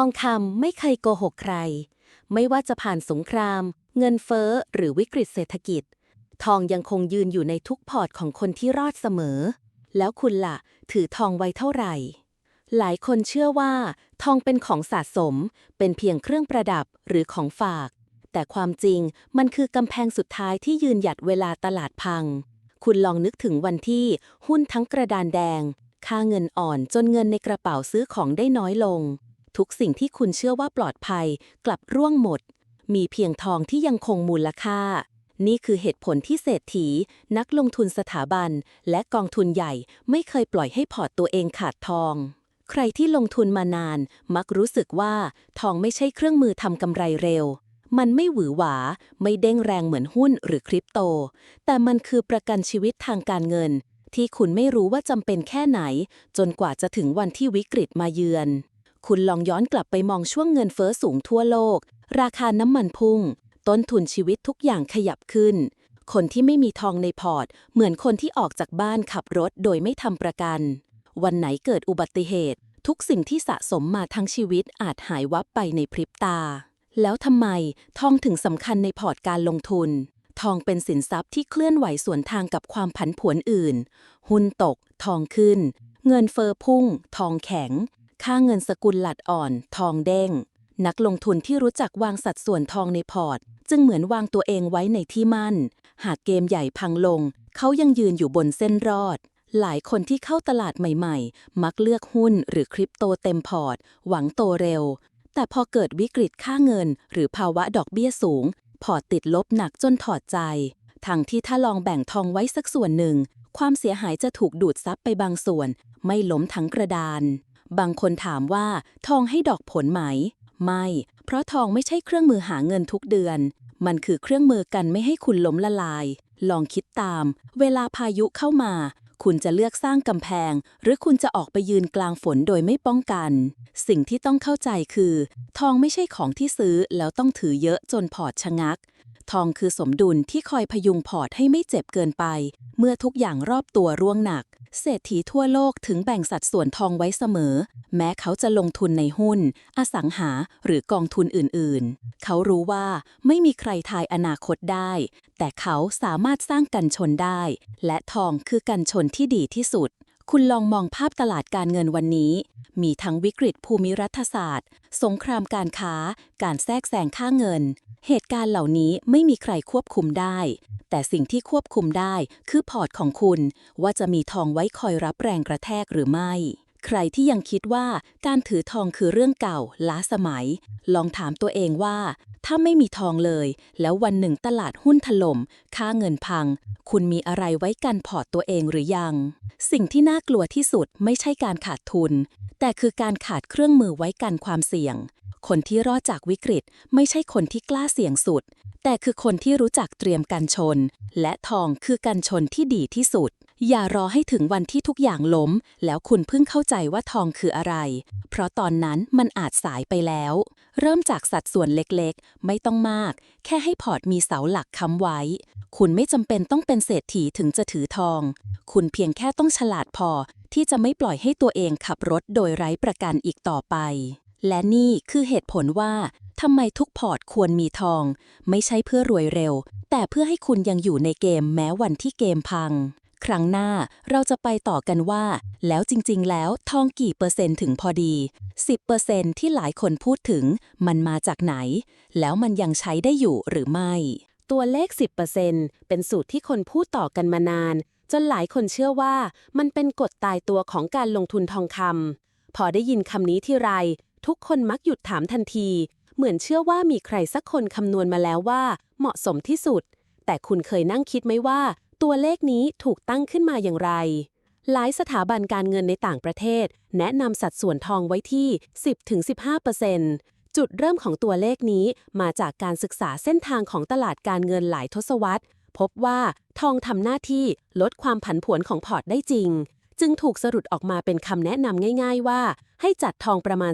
ทองคำไม่เคยโกหกใคร ไม่ว่าจะผ่านสงคราม เงินเฟ้อหรือวิกฤตเศรษฐกิจ ทองยังคงยืนอยู่ในทุกพอร์ตของคนที่รอดเสมอ แล้วคุณล่ะ ถือทองไว้เท่าไหร่ หลายคนเชื่อว่า ทองเป็นของสะสม เป็นเพียงเครื่องประดับหรือของฝาก แต่ความจริงมันคือกำแพงสุดท้ายที่ยืนหยัดเวลาตลาดพัง คุณลองนึกถึงวันที่หุ้นทั้งกระดานแดง ค่าเงินอ่อนจนเงินในกระเป๋าซื้อของได้น้อยลง ทุกสิ่งที่คุณเชื่อว่าปลอดภัย กลับร่วงหมด มีเพียงทองที่ยังคงมูลค่า นี่คือเหตุผลที่เศรษฐี นักลงทุนสถาบัน และกองทุนใหญ่ไม่เคยปล่อยให้พอร์ตตัวเองขาดทอง ใครที่ลงทุนมานาน มักรู้สึกว่าทองไม่ใช่เครื่องมือทำกำไรเร็วมันไม่หวือหวา ไม่เด้งแรงเหมือนหุ้นหรือคริปโต แต่มันคือประกันชีวิตทางการเงิน ที่คุณไม่รู้ว่าจำเป็นแค่ไหน จนกว่าจะถึงวันที่วิกฤตมาเยือน คุณลองย้อนกลับไปมองช่วงเงินเฟ้อสูงทั่วโลก ราคาน้ำมันพุ่ง ต้นทุนชีวิตทุกอย่างขยับขึ้น คนที่ไม่มีทองในพอร์ต เหมือนคนที่ออกจากบ้านขับรถโดยไม่ทำประกัน วันไหนเกิดอุบัติเหตุ ทุกสิ่งที่สะสมมาทั้งชีวิตอาจหายวับไปในพริบตา แล้วทำไมทองถึงสำคัญในพอร์ตการลงทุน ทองเป็นสินทรัพย์ที่เคลื่อนไหวสวนทางกับความผันผวนอื่น หุ้นตก ทองขึ้นเงินเฟอ้อพุ่ง ทองแข็ง ค่าเงินสกุลหลัดอ่อน ทองเด้ง นักลงทุนที่รู้จักวางสัดส่วนทองในพอร์ต จึงเหมือนวางตัวเองไว้ในที่มั่น หากเกมใหญ่พังลง เขายังยืนอยู่บนเส้นรอด หลายคนที่เข้าตลาดใหม่ๆ มักเลือกหุ้นหรือคริปโตเต็มพอร์ต หวังโตเร็ว แต่พอเกิดวิกฤตค่าเงิน หรือภาวะดอกเบี้ยสูง พอร์ตติดลบหนักจนถอดใจทั้งที่ถ้าลองแบ่งทองไว้สักส่วนหนึ่ง ความเสียหายจะถูกดูดซับไปบางส่วน ไม่ล้มทั้งกระดาน บางคนถามว่าทองให้ดอกผลไหม ไม่ เพราะทองไม่ใช่เครื่องมือหาเงินทุกเดือน มันคือเครื่องมือกันไม่ให้คุณล้มละลาย ลองคิดตาม เวลาพายุเข้ามา คุณจะเลือกสร้างกำแพง หรือคุณจะออกไปยืนกลางฝนโดยไม่ป้องกัน สิ่งที่ต้องเข้าใจคือ ทองไม่ใช่ของที่ซื้อแล้วต้องถือเยอะจนพอร์ตชะงัก ทองคือสมดุลที่คอยพยุงพอร์ตให้ไม่เจ็บเกินไป เมื่อทุกอย่างรอบตัวร่วงหนัก เศรษฐีทั่วโลกถึงแบ่งสัดส่วนทองไว้เสมอ แม้เขาจะลงทุนในหุ้น อสังหาหรือกองทุนอื่นๆ เขารู้ว่าไม่มีใครทายอนาคตได้ แต่เขาสามารถสร้างกันชนได้ และทองคือกันชนที่ดีที่สุด คุณลองมองภาพตลาดการเงินวันนี้ มีทั้งวิกฤตภูมิรัฐศาสตร์ สงครามการค้า การแทรกแซงค่าเงิน เหตุการณ์เหล่านี้ไม่มีใครควบคุมได้ แต่สิ่งที่ควบคุมได้คือพอร์ตของคุณ ว่าจะมีทองไว้คอยรับแรงกระแทกหรือไม่ ใครที่ยังคิดว่าการถือทองคือเรื่องเก่า ล้าสมัย ลองถามตัวเองว่า ถ้าไม่มีทองเลย แล้ววันหนึ่งตลาดหุ้นถล่ม ค่าเงินพัง คุณมีอะไรไว้กันพอร์ตตัวเองหรือยัง สิ่งที่น่ากลัวที่สุดไม่ใช่การขาดทุน แต่คือการขาดเครื่องมือไว้กันความเสี่ยง คนที่รอดจากวิกฤตไม่ใช่คนที่กล้าเสี่ยงสุด แต่คือคนที่รู้จักเตรียมกันชน และทองคือกันชนที่ดีที่สุด อย่ารอให้ถึงวันที่ทุกอย่างล้ม แล้วคุณเพิ่งเข้าใจว่าทองคืออะไร เพราะตอนนั้นมันอาจสายไปแล้ว เริ่มจากสัดส่วนเล็กๆ ไม่ต้องมาก แค่ให้พอร์ตมีเสาหลักค้ำไว้ คุณไม่จำเป็นต้องเป็นเศรษฐีถึงจะถือทอง คุณเพียงแค่ต้องฉลาดพอที่จะไม่ปล่อยให้ตัวเองขับรถโดยไร้ประกันอีกต่อไป และนี่คือเหตุผลว่าทำไมทุกพอร์ตควรมีทอง ไม่ใช่เพื่อรวยเร็ว แต่เพื่อให้คุณยังอยู่ในเกมแม้วันที่เกมพัง ครั้งหน้าเราจะไปต่อกันว่า แล้วจริงๆ แล้วทองกี่เปอร์เซ็นต์ถึงพอดี 10%ที่หลายคนพูดถึง มันมาจากไหน แล้วมันยังใช้ได้อยู่หรือไม่ ตัวเลข 10%เป็นสูตรที่คนพูดต่อกันมานาน จนหลายคนเชื่อว่า มันเป็นกฎตายตัวของการลงทุนทองคำพอได้ยินคำนี้ที่ไร ทุกคนมักหยุดถามทันที เหมือนเชื่อว่ามีใครสักคนคำนวณมาแล้วว่า เหมาะสมที่สุด แต่คุณเคยนั่งคิดไหมว่า ตัวเลขนี้ถูกตั้งขึ้นมาอย่างไร หลายสถาบันการเงินในต่างประเทศ แนะนำสัดส่วนทองไว้ที่ 10-15%จุดเริ่มของตัวเลขนี้มาจากการศึกษาเส้นทางของตลาดการเงินหลายทศวรรษ พบว่าทองทำหน้าที่ลดความผันผวนของพอร์ตได้จริง จึงถูกสรุปออกมาเป็นคำแนะนำง่าย ๆ ว่า ให้จัดทองประมาณ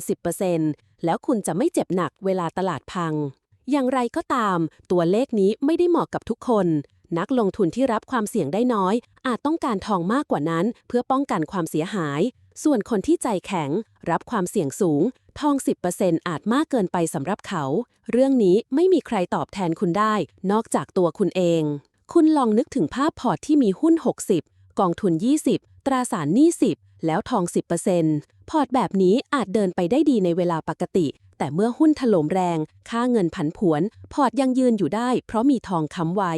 10%แล้วคุณจะไม่เจ็บหนักเวลาตลาดพัง อย่างไรก็ตาม ตัวเลขนี้ไม่ได้เหมาะกับทุกคน นักลงทุนที่รับความเสี่ยงได้น้อย อาจต้องการทองมากกว่านั้น เพื่อป้องกันความเสียหาย ส่วนคนที่ใจแข็ง รับความเสี่ยงสูง ทอง 10%อาจมากเกินไปสำหรับเขา เรื่องนี้ไม่มีใครตอบแทนคุณได้ นอกจากตัวคุณเอง คุณลองนึกถึงภาพพอร์ตที่มีหุ้น 60 กองทุน 20 ตราสารหนี้10 แล้วทอง 10%พอร์ตแบบนี้อาจเดินไปได้ดีในเวลาปกติ แต่เมื่อหุ้นถล่มแรง ค่าเงินผันผวน พอร์ตยังยืนอยู่ได้ เพราะมีทองค้ำไว้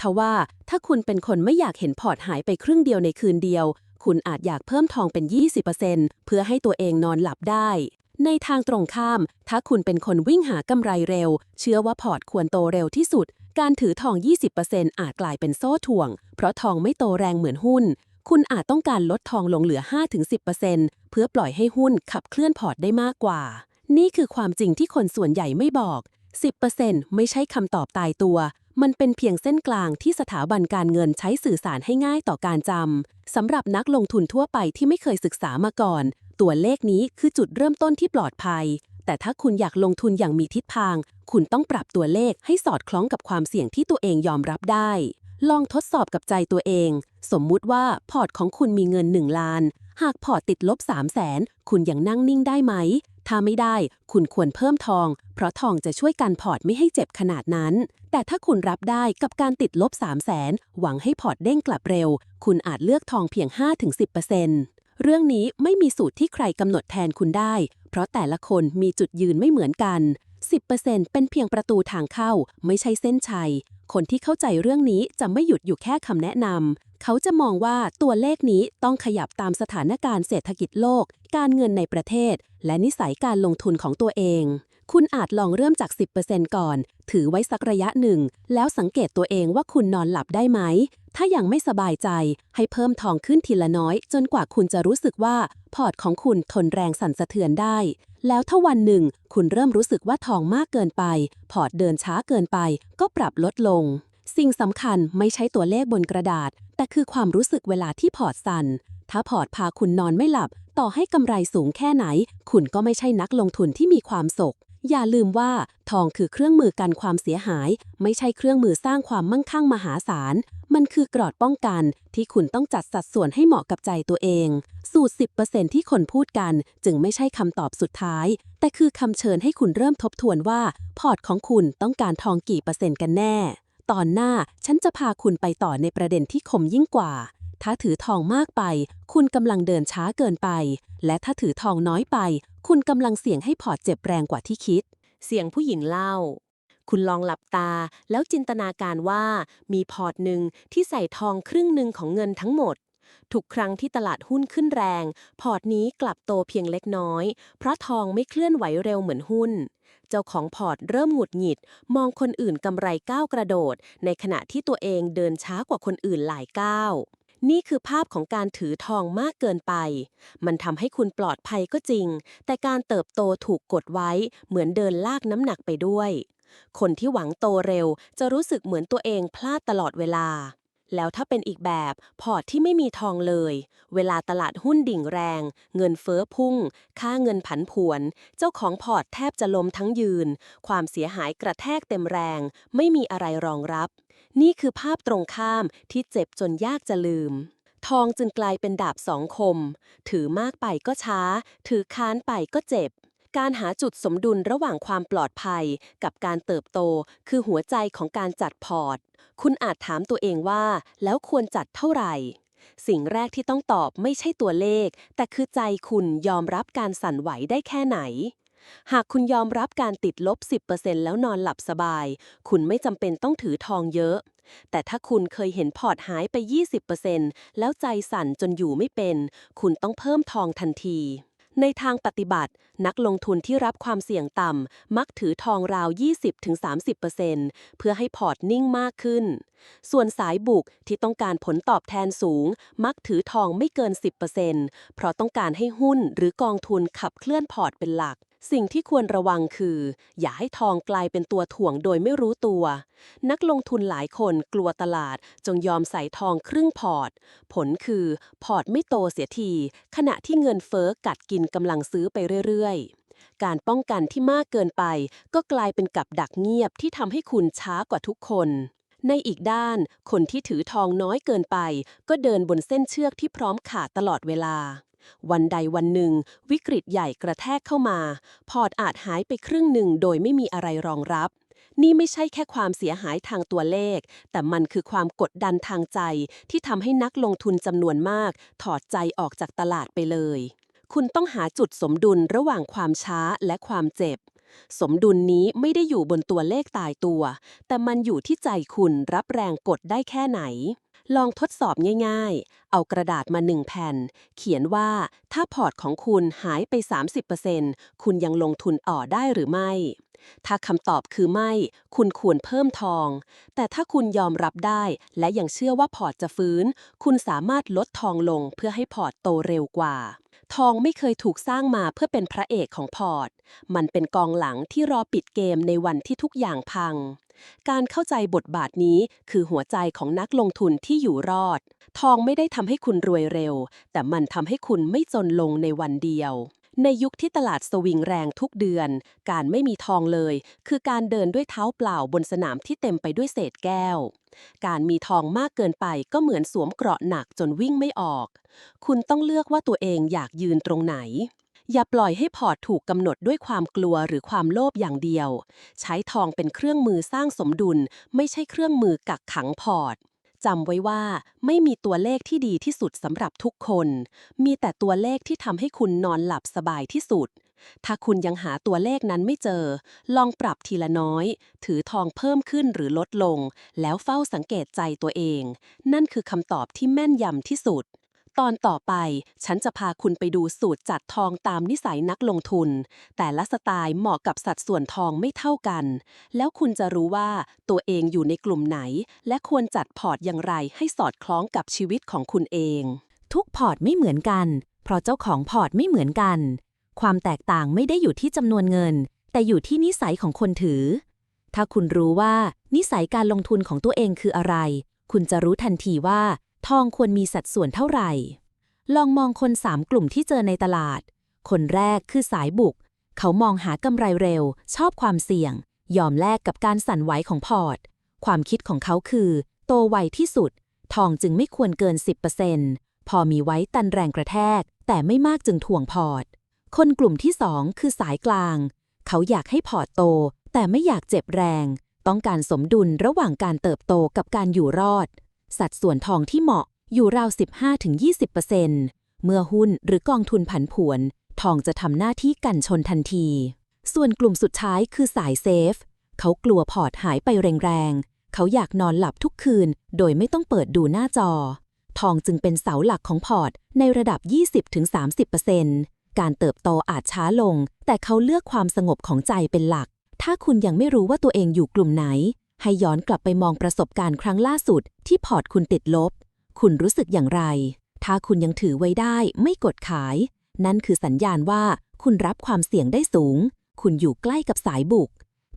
ทว่าถ้าคุณเป็นคนไม่อยากเห็นพอร์ตหายไปครึ่งเดียวในคืนเดียว คุณอาจอยากเพิ่มทองเป็น 20%เพื่อให้ตัวเองนอนหลับได้ ในทางตรงข้าม ถ้าคุณเป็นคนวิ่งหากำไรเร็ว เชื่อว่าพอร์ตควรโตเร็วที่สุด การถือทอง 20%อาจกลายเป็นโซ่ถ่วง เพราะทองไม่โตแรงเหมือนหุ้น คุณอาจต้องการลดทองลงเหลือ 5-10%เพื่อปล่อยให้หุ้นขับเคลื่อนพอร์ตได้มากกว่า นี่คือความจริงที่คนส่วนใหญ่ไม่บอก 10%ไม่ใช่คำตอบตายตัว มันเป็นเพียงเส้นกลางที่สถาบันการเงินใช้สื่อสารให้ง่ายต่อการจำ สำหรับนักลงทุนทั่วไปที่ไม่เคยศึกษามาก่อน ตัวเลขนี้คือจุดเริ่มต้นที่ปลอดภัย แต่ถ้าคุณอยากลงทุนอย่างมีทิศทาง คุณต้องปรับตัวเลขให้สอดคล้องกับความเสี่ยงที่ตัวเองยอมรับได้ ลองทดสอบกับใจตัวเอง สมมุติว่าพอร์ตของคุณมีเงิน 1 ล้าน หากพอร์ตติดลบ 3 0 0แสนคุณยังนั่งนิ่งได้ไหม ถ้าไม่ได้ คุณควรเพิ่มทอง เพราะทองจะช่วยกันพอร์ตไม่ให้เจ็บขนาดนั้น แต่ถ้าคุณรับได้กับการติดลบ 3 0 0แสนหวังให้พอร์ตเด้งกลับเร็ว คุณอาจเลือกทองเพียง 5-10%เรื่องนี้ไม่มีสูตรที่ใครกำหนดแทนคุณได้ เพราะแต่ละคนมีจุดยืนไม่เหมือนกัน 10%เป็นเพียงประตูทางเข้า ไม่ใช่เส้นชัย คนที่เข้าใจเรื่องนี้จะไม่หยุดอยู่แค่คำแนะนำ เขาจะมองว่าตัวเลขนี้ต้องขยับตามสถานการณ์เศรษฐกิจโลก การเงินในประเทศ และนิสัยการลงทุนของตัวเอง คุณอาจลองเริ่มจาก 10%ก่อน ถือไว้สักระยะหนึ่ง แล้วสังเกตตัวเองว่าคุณนอนหลับได้ไหม ถ้ายังไม่สบายใจ ให้เพิ่มทองขึ้นทีละน้อย จนกว่าคุณจะรู้สึกว่า พอร์ตของคุณทนแรงสั่นสะเทือนได้ แล้วถ้าวันหนึ่ง คุณเริ่มรู้สึกว่าทองมากเกินไป พอร์ตเดินช้าเกินไป ก็ปรับลดลง สิ่งสำคัญไม่ใช่ตัวเลขบนกระดาษ แต่คือความรู้สึกเวลาที่พอร์ตสั่น ถ้าพอร์ตพาคุณนอนไม่หลับ ต่อให้กำไรสูงแค่ไหน คุณก็ไม่ใช่นักลงทุนที่มีความสุข อย่าลืมว่าทองคือเครื่องมือกันความเสียหาย ไม่ใช่เครื่องมือสร้างความมั่งคั่งมหาศาล มันคือกรอดป้องกัน ที่คุณต้องจัดสัดส่วนให้เหมาะกับใจตัวเอง สูตร 10%ที่คนพูดกัน จึงไม่ใช่คำตอบสุดท้าย แต่คือคำเชิญให้คุณเริ่มทบทวนว่า พอร์ตของคุณต้องการทองกี่เปอร์เซ็นต์กันแน่ ตอนหน้าฉันจะพาคุณไปต่อในประเด็นที่คมยิ่งกว่าถ้าถือทองมากไป คุณกำลังเดินช้าเกินไป และถ้าถือทองน้อยไป คุณกำลังเสี่ยงให้พอร์ตเจ็บแรงกว่าที่คิด เสียงผู้หญิงเล่า คุณลองหลับตาแล้วจินตนาการว่ามีพอร์ตหนึ่งที่ใส่ทองครึ่งหนึ่งของเงินทั้งหมด ทุกครั้งที่ตลาดหุ้นขึ้นแรง พอร์ตนี้กลับโตเพียงเล็กน้อย เพราะทองไม่เคลื่อนไหวเร็วเหมือนหุ้น เจ้าของพอร์ตเริ่มหงุดหงิด มองคนอื่นกำไรก้าวกระโดด ในขณะที่ตัวเองเดินช้ากว่าคนอื่นหลายก้าว นี่คือภาพของการถือทองมากเกินไป มันทำให้คุณปลอดภัยก็จริง แต่การเติบโตถูกกดไว้ เหมือนเดินลากน้ำหนักไปด้วย คนที่หวังโตเร็ว จะรู้สึกเหมือนตัวเองพลาดตลอดเวลา แล้วถ้าเป็นอีกแบบ พอร์ตที่ไม่มีทองเลย เวลาตลาดหุ้นดิ่งแรง เงินเฟ้อพุ่ง ค่าเงินผันผวน เจ้าของพอร์ตแทบจะล้มทั้งยืน ความเสียหายกระแทกเต็มแรง ไม่มีอะไรรองรับ นี่คือภาพตรงข้ามที่เจ็บจนยากจะลืม ทองจึงกลายเป็นดาบสองคม ถือมากไปก็ช้า ถือค้านไปก็เจ็บ การหาจุดสมดุลระหว่างความปลอดภัยกับการเติบโต คือหัวใจของการจัดพอร์ต คุณอาจถามตัวเองว่า แล้วควรจัดเท่าไหร่สิ่งแรกที่ต้องตอบไม่ใช่ตัวเลข แต่คือใจคุณยอมรับการสั่นไหวได้แค่ไหน หากคุณยอมรับการติดลบ 10%แล้วนอนหลับสบาย คุณไม่จำเป็นต้องถือทองเยอะ แต่ถ้าคุณเคยเห็นพอร์ตหายไป 20%แล้วใจสั่นจนอยู่ไม่เป็น คุณต้องเพิ่มทองทันทีในทางปฏิบัติ นักลงทุนที่รับความเสี่ยงต่ำ มักถือทองราว 20-30%เพื่อให้พอร์ตนิ่งมากขึ้น ส่วนสายบุกที่ต้องการผลตอบแทนสูง มักถือทองไม่เกิน 10%เพราะต้องการให้หุ้นหรือกองทุนขับเคลื่อนพอร์ตเป็นหลัก สิ่งที่ควรระวังคือ อย่าให้ทองกลายเป็นตัวถ่วงโดยไม่รู้ตัว นักลงทุนหลายคนกลัวตลาดจงยอมใส่ทองครึ่งพอร์ต ผลคือพอร์ตไม่โตเสียที ขณะที่เงินเฟ้อกัดกินกำลังซื้อไปเรื่อยๆ การป้องกันที่มากเกินไป ก็กลายเป็นกับดักเงียบที่ทำให้คุณช้ากว่าทุกคนในอีกด้าน คนที่ถือทองน้อยเกินไป ก็เดินบนเส้นเชือกที่พร้อมขาดตลอดเวลา วันใดวันหนึ่ง วิกฤตใหญ่กระแทกเข้ามา พอร์ตอาจหายไปครึ่งหนึ่งโดยไม่มีอะไรรองรับ นี่ไม่ใช่แค่ความเสียหายทางตัวเลข แต่มันคือความกดดันทางใจ ที่ทำให้นักลงทุนจำนวนมาก ถอดใจออกจากตลาดไปเลย คุณต้องหาจุดสมดุลระหว่างความช้าและความเจ็บสมดุลนี้ไม่ได้อยู่บนตัวเลขตายตัว แต่มันอยู่ที่ใจคุณรับแรงกดได้แค่ไหน ลองทดสอบง่ายๆ เอากระดาษมาหนึ่งแผ่น เขียนว่าถ้าพอร์ตของคุณหายไป 30%คุณยังลงทุนอ่อได้หรือไม่ ถ้าคำตอบคือไม่ คุณควรเพิ่มทอง แต่ถ้าคุณยอมรับได้ และยังเชื่อว่าพอร์ตจะฟื้น คุณสามารถลดทองลงเพื่อให้พอร์ตโตเร็วกว่า ทองไม่เคยถูกสร้างมาเพื่อเป็นพระเอกของพอร์ต มันเป็นกองหลังที่รอปิดเกมในวันที่ทุกอย่างพัง การเข้าใจบทบาทนี้คือหัวใจของนักลงทุนที่อยู่รอด ทองไม่ได้ทำให้คุณรวยเร็ว แต่มันทำให้คุณไม่จนลงในวันเดียว ในยุคที่ตลาดสวิงแรงทุกเดือน การไม่มีทองเลย คือการเดินด้วยเท้าเปล่าบนสนามที่เต็มไปด้วยเศษแก้ว การมีทองมากเกินไปก็เหมือนสวมเกราะหนักจนวิ่งไม่ออก คุณต้องเลือกว่าตัวเองอยากยืนตรงไหน อย่าปล่อยให้พอร์ตถูกกำหนดด้วยความกลัวหรือความโลภอย่างเดียว ใช้ทองเป็นเครื่องมือสร้างสมดุล ไม่ใช่เครื่องมือกักขังพอร์ต จำไว้ว่าไม่มีตัวเลขที่ดีที่สุดสำหรับทุกคน มีแต่ตัวเลขที่ทำให้คุณนอนหลับสบายที่สุด ถ้าคุณยังหาตัวเลขนั้นไม่เจอ ลองปรับทีละน้อย ถือทองเพิ่มขึ้นหรือลดลง แล้วเฝ้าสังเกตใจตัวเอง นั่นคือคำตอบที่แม่นยำที่สุด ตอนต่อไป ฉันจะพาคุณไปดูสูตรจัดทองตามนิสัยนักลงทุน แต่ละสไตล์เหมาะกับสัดส่วนทองไม่เท่ากัน แล้วคุณจะรู้ว่าตัวเองอยู่ในกลุ่มไหน และควรจัดพอร์ตอย่างไรให้สอดคล้องกับชีวิตของคุณเอง ทุกพอร์ตไม่เหมือนกัน เพราะเจ้าของพอร์ตไม่เหมือนกัน ความแตกต่างไม่ได้อยู่ที่จำนวนเงิน แต่อยู่ที่นิสัยของคนถือ ถ้าคุณรู้ว่านิสัยการลงทุนของตัวเองคืออะไร คุณจะรู้ทันทีว่า ทองควรมีสัดส่วนเท่าไหร่ ลองมองคนสามกลุ่มที่เจอในตลาด คนแรกคือสายบุก เขามองหากำไรเร็ว ชอบความเสี่ยง ยอมแลกกับการสั่นไหวของพอร์ต ความคิดของเขาคือ โตไวที่สุด ทองจึงไม่ควรเกิน 10%พอมีไว้ตันแรงกระแทก แต่ไม่มากจึงถ่วงพอร์ต คนกลุ่มที่สองคือสายกลาง เขาอยากให้พอร์ตโต แต่ไม่อยากเจ็บแรง ต้องการสมดุลระหว่างการเติบโตกับการอยู่รอด สัดส่วนทองที่เหมาะอยู่ราว 15-20%เมื่อหุ้นหรือกองทุนผันผวน ทองจะทำหน้าที่กันชนทันที ส่วนกลุ่มสุดท้ายคือสายเซฟ เขากลัวพอร์ตหายไปแรงๆ เขาอยากนอนหลับทุกคืน โดยไม่ต้องเปิดดูหน้าจอ ทองจึงเป็นเสาหลักของพอร์ตในระดับ 20-30%การเติบโตอาจช้าลง แต่เขาเลือกความสงบของใจเป็นหลัก ถ้าคุณยังไม่รู้ว่าตัวเองอยู่กลุ่มไหน ให้ย้อนกลับไปมองประสบการณ์ครั้งล่าสุด ที่พอร์ตคุณติดลบ คุณรู้สึกอย่างไร ถ้าคุณยังถือไว้ได้ไม่กดขาย นั่นคือสัญญาณว่าคุณรับความเสี่ยงได้สูง คุณอยู่ใกล้กับสายบุก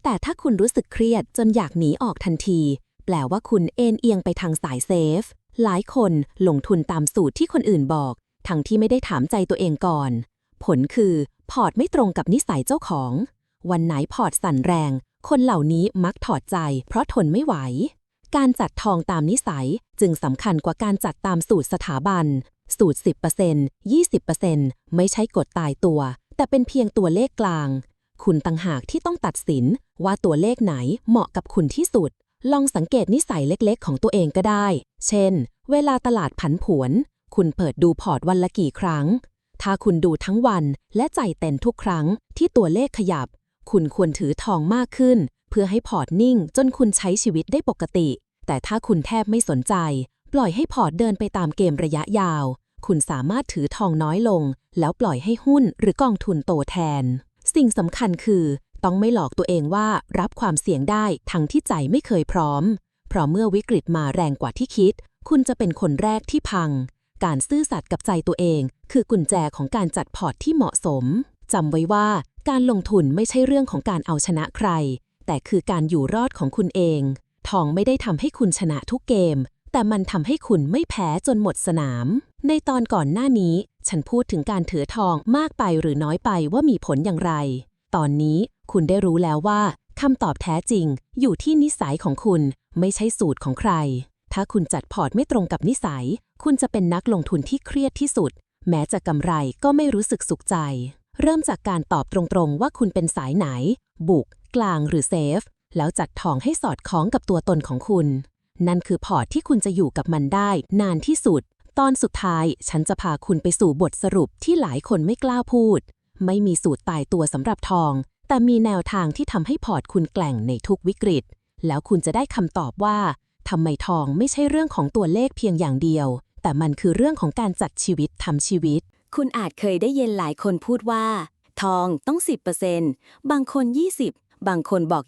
แต่ถ้าคุณรู้สึกเครียดจนอยากหนีออกทันที แปลว่าคุณเอ็นเอียงไปทางสายเซฟ หลายคนลงทุนตามสูตรที่คนอื่นบอก ทั้งที่ไม่ได้ถามใจตัวเองก่อน ผลคือพอร์ตไม่ตรงกับนิสัยเจ้าของ วันไหนพอร์ตสั่นแรง คนเหล่านี้มักถอดใจ เพราะทนไม่ไหว การจัดทองตามนิสัยจึงสำคัญกว่าการจัดตามสูตรสถาบัน สูตร 10% 20%ไม่ใช่กฎตายตัว แต่เป็นเพียงตัวเลขกลาง คุณต่างหากที่ต้องตัดสินว่าตัวเลขไหนเหมาะกับคุณที่สุด ลองสังเกตนิสัยเล็กๆ ของตัวเองก็ได้ เช่น เวลาตลาดผันผวน คุณเปิดดูพอร์ตวันละกี่ครั้ง ถ้าคุณดูทั้งวันและใจเต้นทุกครั้งที่ตัวเลขขยับ คุณควรถือทองมากขึ้น เพื่อให้พอร์ตนิ่งจนคุณใช้ชีวิตได้ปกติ แต่ถ้าคุณแทบไม่สนใจ ปล่อยให้พอร์ตเดินไปตามเกมระยะยาว คุณสามารถถือทองน้อยลง แล้วปล่อยให้หุ้นหรือกองทุนโตแทน สิ่งสำคัญคือ ต้องไม่หลอกตัวเองว่ารับความเสี่ยงได้ทั้งที่ใจไม่เคยพร้อม เพราะเมื่อวิกฤตมาแรงกว่าที่คิด คุณจะเป็นคนแรกที่พัง การซื่อสัตย์กับใจตัวเอง คือกุญแจของการจัดพอร์ตที่เหมาะสมจำไว้ว่า การลงทุนไม่ใช่เรื่องของการเอาชนะใคร แต่คือการอยู่รอดของคุณเอง ทองไม่ได้ทำให้คุณชนะทุกเกม แต่มันทำให้คุณไม่แพ้จนหมดสนาม ในตอนก่อนหน้านี้ ฉันพูดถึงการถือทองมากไปหรือน้อยไปว่ามีผลอย่างไร ตอนนี้คุณได้รู้แล้วว่าคำตอบแท้จริง อยู่ที่นิสัยของคุณ ไม่ใช่สูตรของใคร ถ้าคุณจัดพอร์ตไม่ตรงกับนิสัย คุณจะเป็นนักลงทุนที่เครียดที่สุด แม้จะกำไรก็ไม่รู้สึกสุขใจ เริ่มจากการตอบตรงๆ ว่าคุณเป็นสายไหน บุก กลางหรือเซฟ แล้วจัดทองให้สอดคล้องกับตัวตนของคุณ นั่นคือพอร์ตที่คุณจะอยู่กับมันได้ นานที่สุด ตอนสุดท้าย ฉันจะพาคุณไปสู่บทสรุปที่หลายคนไม่กล้าพูด ไม่มีสูตรตายตัวสำหรับทอง แต่มีแนวทางที่ทำให้พอร์ตคุณแกล่งในทุกวิกฤต แล้วคุณจะได้คำตอบว่าทำไมทองไม่ใช่เรื่องของตัวเลขเพียงอย่างเดียว แต่มันคือเรื่องของการจัดชีวิตทำชีวิต คุณอาจเคยได้ยินหลายคนพูดว่า ทองต้อง 10%บางคน 20 บางคนบอก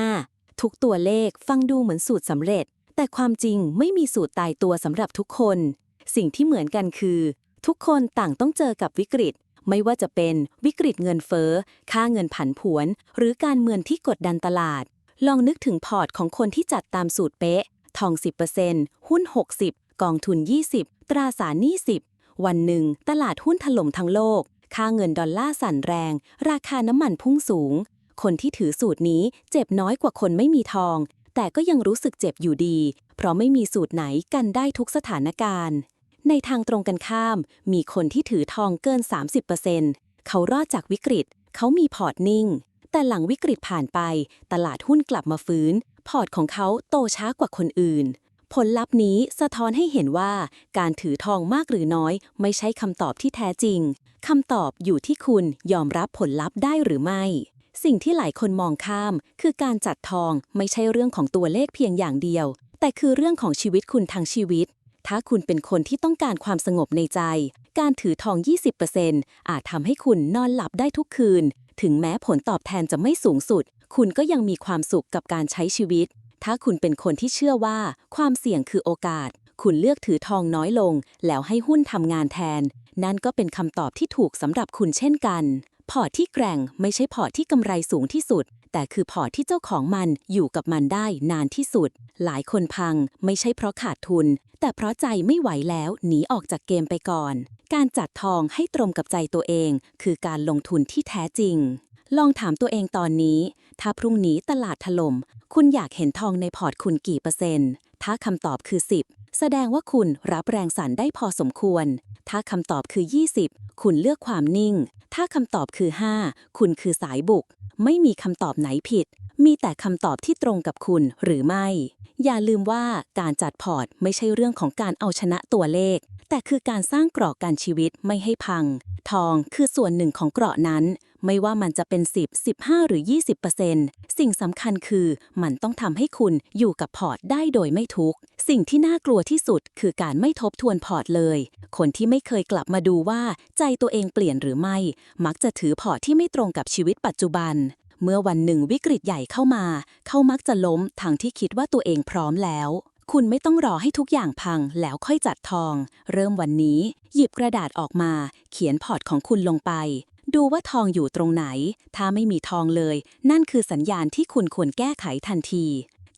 25 ทุกตัวเลขฟังดูเหมือนสูตรสำเร็จ แต่ความจริงไม่มีสูตรตายตัวสำหรับทุกคน สิ่งที่เหมือนกันคือ ทุกคนต่างต้องเจอกับวิกฤต ไม่ว่าจะเป็นวิกฤตเงินเฟ้อ ค่าเงินผันผวน หรือการเมืองที่กดดันตลาด ลองนึกถึงพอร์ตของคนที่จัดตามสูตรเป๊ะ ทอง 10%หุ้น 60 กองทุน 20 ตราสารหนี้ 10 วันหนึ่ง ตลาดหุ้นถล่มทั้งโลก ค่าเงินดอลลาร์สั่นแรง ราคาน้ำมันพุ่งสูง คนที่ถือสูตรนี้เจ็บน้อยกว่าคนไม่มีทอง แต่ก็ยังรู้สึกเจ็บอยู่ดี เพราะไม่มีสูตรไหนกันได้ทุกสถานการณ์ ในทางตรงกันข้าม มีคนที่ถือทองเกิน 30%เขารอดจากวิกฤต เขามีพอร์ตนิ่ง แต่หลังวิกฤตผ่านไป ตลาดหุ้นกลับมาฟื้น พอร์ตของเขาโตช้ากว่าคนอื่น ผลลัพธ์นี้สะท้อนให้เห็นว่าการถือทองมากหรือน้อย ไม่ใช่คำตอบที่แท้จริงคำตอบอยู่ที่คุณยอมรับผลลัพธ์ได้หรือไม่ สิ่งที่หลายคนมองข้าม คือการจัดทองไม่ใช่เรื่องของตัวเลขเพียงอย่างเดียว แต่คือเรื่องของชีวิตคุณทั้งชีวิต ถ้าคุณเป็นคนที่ต้องการความสงบในใจ การถือทอง 20%อาจทำให้คุณนอนหลับได้ทุกคืน ถึงแม้ผลตอบแทนจะไม่สูงสุด คุณก็ยังมีความสุขกับการใช้ชีวิต ถ้าคุณเป็นคนที่เชื่อว่า ความเสี่ยงคือโอกาส คุณเลือกถือทองน้อยลง แล้วให้หุ้นทำงานแทน นั่นก็เป็นคำตอบที่ถูกสำหรับคุณเช่นกัน พอร์ตที่แกร่งไม่ใช่พอร์ตที่กำไรสูงที่สุด แต่คือพอร์ตที่เจ้าของมันอยู่กับมันได้นานที่สุด หลายคนพัง ไม่ใช่เพราะขาดทุน แต่เพราะใจไม่ไหวแล้วหนีออกจากเกมไปก่อน การจัดทองให้ตรงกับใจตัวเอง คือการลงทุนที่แท้จริงลองถามตัวเองตอนนี้ ถ้าพรุ่งนี้ตลาดถล่ม คุณอยากเห็นทองในพอร์ตคุณกี่เปอร์เซ็นต์ ถ้าคำตอบคือ 10 แสดงว่าคุณรับแรงสั่นได้พอสมควร ถ้าคำตอบคือ 20 คุณเลือกความนิ่ง ถ้าคำตอบคือ 5 คุณคือสายบุก ไม่มีคำตอบไหนผิด มีแต่คำตอบที่ตรงกับคุณหรือไม่ อย่าลืมว่าการจัดพอร์ตไม่ใช่เรื่องของการเอาชนะตัวเลข แต่คือการสร้างเกราะการชีวิตไม่ให้พัง ทองคือส่วนหนึ่งของเกราะนั้น ไม่ว่ามันจะเป็น 10 15 หรือ 20%สิ่งสำคัญคือมันต้องทำให้คุณอยู่กับพอร์ตได้โดยไม่ทุกข์ สิ่งที่น่ากลัวที่สุดคือการไม่ทบทวนพอร์ตเลย คนที่ไม่เคยกลับมาดูว่าใจตัวเองเปลี่ยนหรือไม่ มักจะถือพอร์ตที่ไม่ตรงกับชีวิตปัจจุบันเมื่อวันหนึ่งวิกฤตใหญ่เข้ามา เขามักจะล้มทางที่คิดว่าตัวเองพร้อมแล้ว คุณไม่ต้องรอให้ทุกอย่างพังแล้วค่อยจัดทอง เริ่มวันนี้ หยิบกระดาษออกมา เขียนพอร์ตของคุณลงไป ดูว่าทองอยู่ตรงไหน ถ้าไม่มีทองเลย นั่นคือสัญญาณที่คุณควรแก้ไขทันที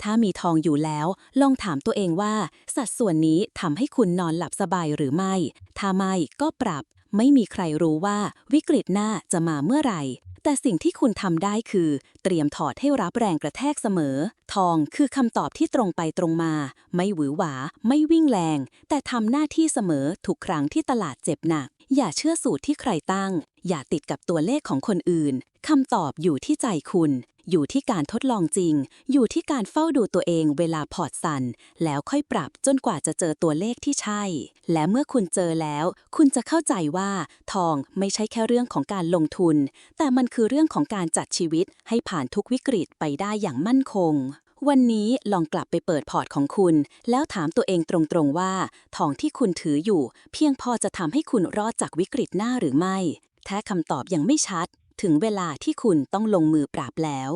ถ้ามีทองอยู่แล้ว ลองถามตัวเองว่า สัดส่วนนี้ทำให้คุณนอนหลับสบายหรือไม่ ถ้าไม่ก็ปรับ ไม่มีใครรู้ว่าวิกฤตหน้าจะมาเมื่อไหร่ แต่สิ่งที่คุณทำได้คือ เตรียมถอดให้รับแรงกระแทกเสมอ ทองคือคำตอบที่ตรงไปตรงมา ไม่หวือหวา ไม่วิ่งแรง แต่ทำหน้าที่เสมอทุกครั้งที่ตลาดเจ็บหนัก อย่าเชื่อสูตรที่ใครตั้ง อย่าติดกับตัวเลขของคนอื่นคำตอบอยู่ที่ใจคุณ อยู่ที่การทดลองจริง อยู่ที่การเฝ้าดูตัวเองเวลาพอร์ตสั่น แล้วค่อยปรับจนกว่าจะเจอตัวเลขที่ใช่ และเมื่อคุณเจอแล้ว คุณจะเข้าใจว่า ทองไม่ใช่แค่เรื่องของการลงทุน แต่มันคือเรื่องของการจัดชีวิตให้ผ่านทุกวิกฤตไปได้อย่างมั่นคงวันนี้ลองกลับไปเปิดพอร์ตของคุณ แล้วถามตัวเองตรงๆว่า ทองที่คุณถืออยู่ เพียงพอจะทำให้คุณรอดจากวิกฤตหน้าหรือไม่ ถ้าคำตอบยังไม่ชัด ถึงเวลาที่คุณต้องลงมือปราบแล้ว